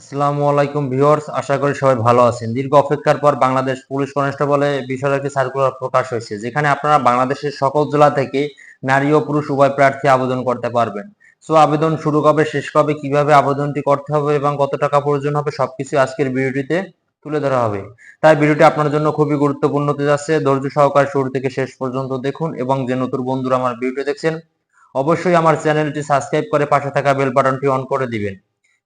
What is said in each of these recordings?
আসসালামু আলাইকুম ভিউয়ার্স, আশা করি সবাই ভালো আছেন। দীর্ঘ অপেক্ষার পর বাংলাদেশ পুলিশ কনস্টেবলে বিষয়ের একটি সার্কুলার প্রকাশ হয়েছে, যেখানে আপনারা বাংলাদেশের সকল জেলা থেকে নারী ও পুরুষ উভয় প্রার্থী আবেদন করতে পারবেন। সো, আবেদন শুরু কবে, শেষ কবে, কীভাবে আবেদনটি করতে হবে এবং কত টাকা প্রয়োজন হবে, সবকিছু আজকের ভিডিওটিতে তুলে ধরা হবে। তাই ভিডিওটি আপনার জন্য খুবই গুরুত্বপূর্ণ হতে যাচ্ছে। ধৈর্য সহকারে শুরু থেকে শেষ পর্যন্ত দেখুন এবং যে নতুন বন্ধুরা আমার ভিডিও দেখছেন, অবশ্যই আমার চ্যানেলটি সাবস্ক্রাইব করে পাশে থাকা বেল বাটনটি অন করে দিবেন।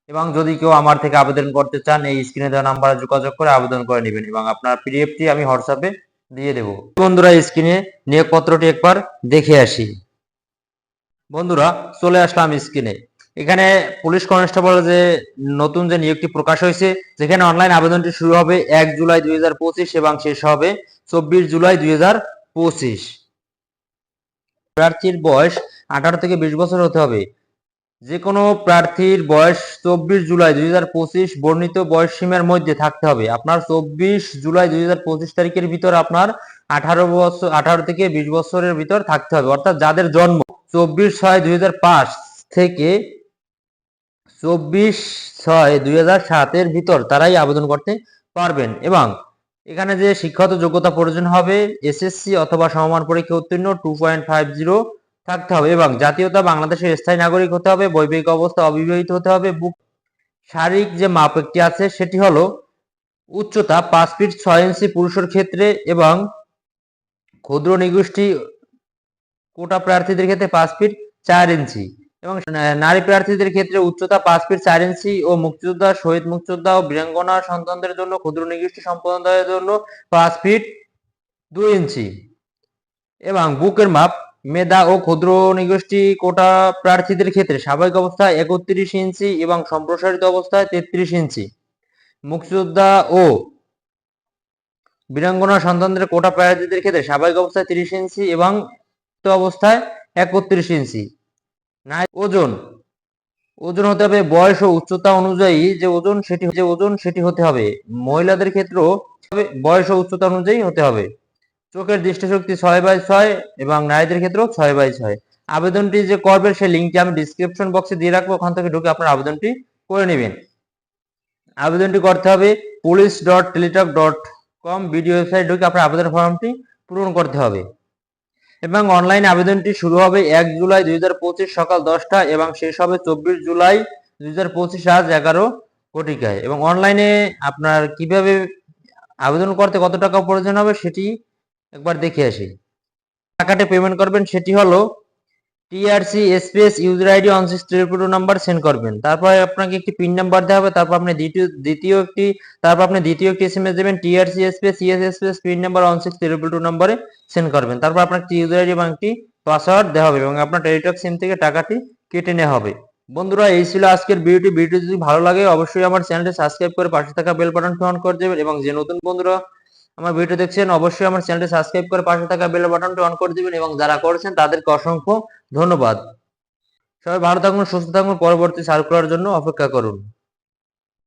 এবং যদি কেউ আমার থেকে আবেদন করতে চান, এই স্ক্রিনে দেওয়া নাম্বারে যোগাযোগ করে আবেদন করে নেবেন এবং আপনার পিডিএফটি আমি হোয়াটসঅ্যাপে দিয়ে দেব। বন্ধুরা স্ক্রিনে নিয়োগপত্রটি একবার দেখে আসি। বন্ধুরা, চলে আসলাম স্ক্রিনে এখানে পুলিশ কনস্টেবল যে নতুন যে নিয়োগটি প্রকাশ হয়েছে, যেখানে অনলাইন আবেদনটি শুরু হবে এক জুলাই দুই হাজার পঁচিশ এবং শেষ হবে চব্বিশ জুলাই দুই হাজার পঁচিশ। প্রার্থীর বয়স আঠারো থেকে বিশ বছর হতে হবে। যে কোনো প্রার্থীর বয়স চব্বিশ জুলাই দুই হাজার পঁচিশ বর্ণিত বয়স সীমার মধ্যে থাকতে হবে। আপনার চব্বিশ জুলাই দুই হাজার পঁচিশ তারিখের ভিতর আপনার আঠারো বছর, আঠারো থেকে বিশ বছরের ভিতর থাকতে হবে। অর্থাৎ যাদের জন্ম চব্বিশ ছয় দুই থেকে চব্বিশ ছয় দুই হাজার সাতের ভিতর তারাই আবেদন করতে পারবেন এবং এখানে যে শিক্ষাগত যোগ্যতা প্রয়োজন হবে, এসএসসি অথবা সমমান পরীক্ষা উত্তীর্ণ টু পয়েন্ট ফাইভ জিরো থাকতে হবে এবং জাতীয়তা বাংলাদেশের স্থায়ী নাগরিক হতে হবে, বৈবাহিক অবস্থা অবিবাহিত হতে হবে, বুক শারীরিক যে মাপ একটি আছে সেটি হলো উচ্চতা পাঁচ ফিট ছয় ইঞ্চি পুরুষের ক্ষেত্রে এবং ক্ষুদ্র নিগোষ্ঠী কোটা প্রার্থীদের ক্ষেত্রে পাঁচ ফিট চার ইঞ্চি এবং নারী প্রার্থীদের ক্ষেত্রে উচ্চতা পাঁচ ফিট চার ইঞ্চি ও মুক্তিযোদ্ধা, শহীদ মুক্তিযোদ্ধা ও বীরাঙ্গনা সন্তানদের জন্য ক্ষুদ্র নিগোষ্ঠী সম্প্রদায়ের জন্য পাঁচ ফিট দুই ইঞ্চি এবং বুকের মাপ মেধা ও ক্ষুদ্র নিগোষ্ঠী কোটা প্রার্থীদের ক্ষেত্রে স্বাভাবিক অবস্থায় একত্রিশ ইঞ্চি এবং সম্প্রসারিত অবস্থায় তেত্রিশ ইঞ্চি। মুক্তিযোদ্ধা ও বীরাঙ্গনা সন্তানদের কোটা প্রার্থীদের ক্ষেত্রে স্বাভাবিক অবস্থায় তিরিশ ইঞ্চি এবং অবস্থায় একত্রিশ ইঞ্চি। ওজন। ওজন হতে হবে বয়স ও উচ্চতা অনুযায়ী যে ওজন সেটি, যে ওজন সেটি হতে হবে। মহিলাদের ক্ষেত্রেও বয়স ও উচ্চতা অনুযায়ী হতে হবে। চোখের দৃষ্টিশক্তি ছয় বাই ছয় এবং নারীদের ক্ষেত্রেও ছয় বাই ছয়। আবেদনটি যে করবেন সেই লিঙ্কটি আমি ডিসক্রিপশন বক্সে দিয়ে রাখব, ওখান থেকে ঢুকে আপনার আবেদনটি করে নেবেন। আবেদনটি করতে হবে police dot Teletalk dot com video website ঢুকে আপনার আবেদন ফর্মটি পূরণ করতে হবে। এবং অনলাইন আবেদনটি শুরু হবে এক জুলাই দুই হাজার পঁচিশ সকাল দশটা এবং শেষ হবে চব্বিশ জুলাই দুই রাত এগারো কোটিকায় এবং অনলাইনে আপনার কীভাবে আবেদন করতে কত টাকা প্রয়োজন হবে সেটি একবার দেখে আসি। টাকাটা পেমেন্ট করবেন সেটি হলো TRC space user ID on six triple two number send করবেন। তারপর আপনাকে একটি পিন নাম্বার দেওয়া হবে, তারপর আপনি দ্বিতীয় দ্বিতীয় একটি, তারপর আপনি দ্বিতীয় একটি এসএমএস দেবেন TRC space ES space PIN number on six triple two নাম্বারে সেন্ড করবেন। তারপর আপনার একটি ইউজার আইডি এবং একটি পাসওয়ার্ড দেওয়া হবে এবং আপনার টেলিটক সিম থেকে টাকাটি কেটে নেওয়া হবে। বন্ধুরা, এই ছিল আজকের ভিডিওটি। ভিডিও যদি ভালো লাগে, অবশ্যই আমার চ্যানেলটি সাবস্ক্রাইব করে পাশে থাকা বেল বাটনটি অন করে দেবেন এবং যে নতুন বন্ধুরা আমার ভিডিও দেখছেন, অবশ্যই আমার চ্যানেলটি সাবস্ক্রাইব করে পাশে থাকা বেল বাটনটি অন করে দিবেন এবং যারা করেছেন তাদেরকে অসংখ্য ধন্যবাদ। সবাই ভালো থাকুন, সুস্থ থাকুন, পরবর্তী সার্কুলার জন্য অপেক্ষা করুন।